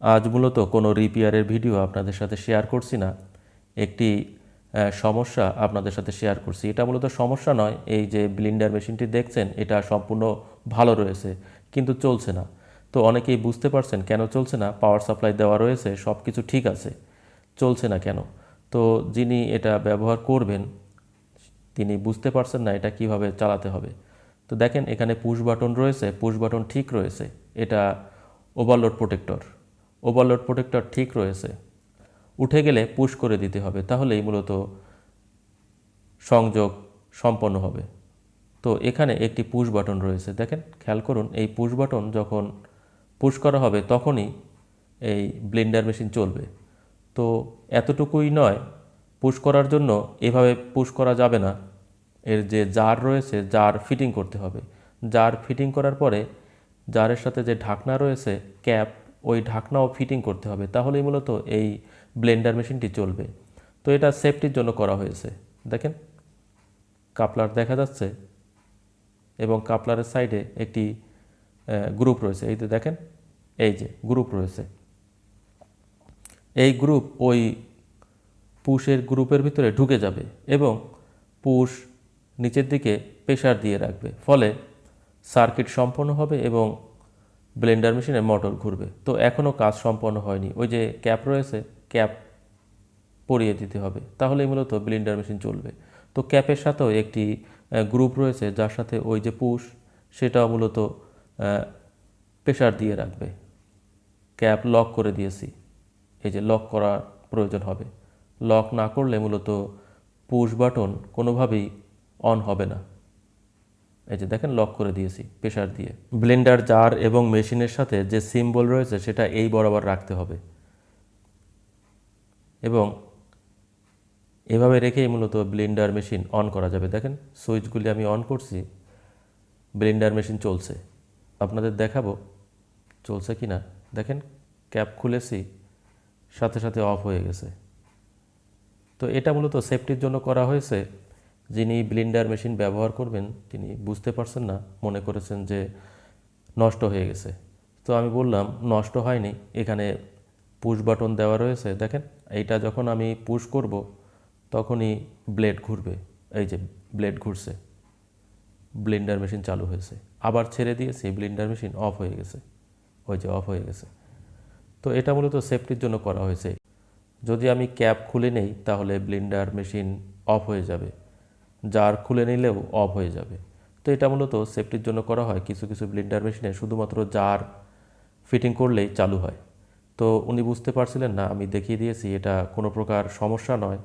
আজ মূলত কোনো রিপেয়ারের ভিডিও আপনাদের সাথে শেয়ার করছি না। একটি সমস্যা আপনাদের সাথে শেয়ার করছি। এটা মূলত সমস্যা নয়, এই যে ব্লিন্ডার মেশিনটি দেখছেন, এটা সম্পূর্ণ ভালো রয়েছে, কিন্তু চলছে না। তো অনেকেই বুঝতে পারছেন কেন চলছে না, পাওয়ার সাপ্লাই দেওয়া রয়েছে সব কিছু ঠিক আছে, চলছে না কেন? তো যিনি এটা ব্যবহার করবেন, তিনি বুঝতে পারছেন না এটা কীভাবে চালাতে হবে। তো দেখেন এখানে পুশ বাটন রয়েছে পুশ বাটন ঠিক রয়েছে, এটা ওভারলোড প্রোটেক্টর ওভারলোড প্রোটেক্টর ঠিক রয়েছে। উঠে গেলে পুশ করে দিতে হবে, তাহলেই মূলত সংযোগ সম্পন্ন হবে। তো এখানে একটি পুশ বাটন রয়েছে, দেখেন, খেয়াল করুন, এই পুশ বাটন যখন পুশ করা হবে তখনই এই ব্লেন্ডার মেশিন চলবে। তো এতটুকুই নয় পুশ করার জন্য এভাবে পুশ করা যাবে না। এর যে জার রয়েছে জার ফিটিং করতে হবে। জার ফিটিং করার পরে জারের সাথে যে ঢাকনা রয়েছে ক্যাপ ওই ঢাকনাও ফিটিং করতে হবে। তাহলেই মূলত এই ব্লেন্ডার মেশিনটি চলবে। তো এটা সেফটির জন্য করা হয়েছে। দেখেন, কাপলার দেখা যাচ্ছে এবং কাপলারের সাইডে একটি গ্রুপ রয়েছে। এই দেখেন, এই যে গ্রুপ রয়েছে। এই গ্রুপ ওই পুশের গ্রুপের ভিতরে ঢুকে যাবে এবং পুশ নিচের দিকে প্রেশার দিয়ে রাখবে। ফলে সার্কিট সম্পন্ন হবে এবং ব্লেন্ডার মেশিনে মোটর ঘুরবে। তো এখনও কাজ সম্পন্ন হয়নি। ওই যে ক্যাপ রয়েছে, ক্যাপ পরিয়ে দিতে হবে। তাহলেই মূলত ব্লেন্ডার মেশিন চলবে। তো ক্যাপের সাথেও একটি গ্রুপ রয়েছে, যার সাথে ওই যে পুশ, সেটাও মূলত প্রেশার দিয়ে রাখবে। ক্যাপ লক করে দিয়েছি। এই যে লক করার প্রয়োজন হবে। লক না করলে মূলত পুশ বাটন কোনোভাবেই অন হবে না। এই যে দেখেন লক করে দিয়েছি প্রেশার দিয়ে। ব্লেন্ডার জার এবং মেশিনের সাথে যে সিম্বল রয়েছে, সেটা এই বরাবর রাখতে হবে। এবং এভাবে রেখেই মূলত ব্লেন্ডার মেশিন অন করা যাবে। দেখেন সুইচগুলি আমি অন করছি ব্লেন্ডার মেশিন চলছে। আপনাদের দেখাবো, চলছে কি না দেখেন ক্যাপ খুলেছি, সাথে সাথে অফ হয়ে গেছে। তো এটা মূলত সেফটির জন্য করা হয়েছে। যিনি ব্লিন্ডার মেশিন ব্যবহার করবেন, তিনি বুঝতে পারছেন না, মনে করেছেন যে নষ্ট হয়ে গেছে। তো আমি বললাম, নষ্ট হয়নি, এখানে পুশ বাটন দেওয়া রয়েছে, দেখেন, এইটা যখন আমি পুশ করব, তখনই ব্লেড ঘুরবে, এই যে ব্লেড ঘুরছে, ব্লেন্ডার মেশিন চালু হয়েছে। আবার ছেড়ে দিয়েছি, ব্লেন্ডার মেশিন অফ হয়ে গেছে, ওই যে অফ হয়ে গেছে। তো এটা মূলত সেফটির জন্য করা হয়েছে। যদি আমি ক্যাপ খুলে নেই, তাহলে ব্লেন্ডার মেশিন অফ হয়ে যাবে। জার খুলে নিলেও অফ হয়ে যাবে। তো এটা মূলত সেফটির জন্য করা হয়। কিছু কিছু ব্লিন্ডার মেশিনে শুধুমাত্র জার ফিটিং করলেই চালু হয়। তো উনি বুঝতে পারছিলেন না, আমি দেখিয়ে দিয়েছি, এটা কোনো প্রকার সমস্যা নয়।